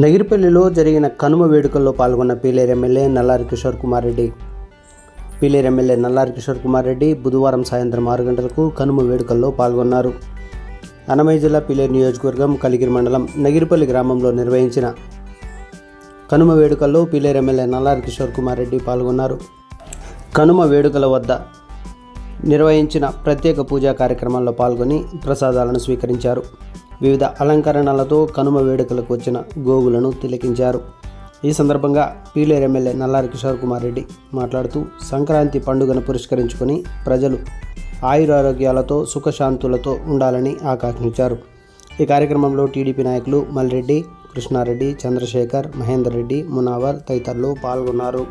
నగిరిపల్లిలో జరిగిన కనుమ వేడుకల్లో పాల్గొన్న పీలేరు ఎమ్మెల్యే నల్లారి కిషోర్ కుమార్ రెడ్డి. పీలేరు ఎమ్మెల్యే నల్లారి కిషోర్ కుమార్ రెడ్డి బుధవారం సాయంత్రం ఆరు గంటలకు కనుమ వేడుకల్లో పాల్గొన్నారు. అన్నమయ్య జిల్లా పీలేరు నియోజకవర్గం కలిగిరి మండలం నగిరిపల్లి గ్రామంలో నిర్వహించిన కనుమ వేడుకల్లో పీలేరు ఎమ్మెల్యే నల్లారి కిషోర్ కుమార్ రెడ్డి పాల్గొన్నారు. కనుమ వేడుకల వద్ద నిర్వహించిన ప్రత్యేక పూజా కార్యక్రమాల్లో పాల్గొని ప్రసాదాలను స్వీకరించారు. వివిధ అలంకరణలతో కనుమ వేడుకలకు వచ్చిన గోవులను తిలకించారు. ఈ సందర్భంగా పీలేరు ఎమ్మెల్యే నల్లారి కిషోర్ కుమార్ రెడ్డి మాట్లాడుతూ సంక్రాంతి పండుగను పురస్కరించుకొని ప్రజలు ఆయురారోగ్యాలతో సుఖశాంతులతో ఉండాలని ఆకాంక్షించారు. ఈ కార్యక్రమంలో టీడీపీ నాయకులు మల్రెడ్డి కృష్ణారెడ్డి చంద్రశేఖర్ మహేందర్ రెడ్డి మునావర్ తదితరులు పాల్గొన్నారు.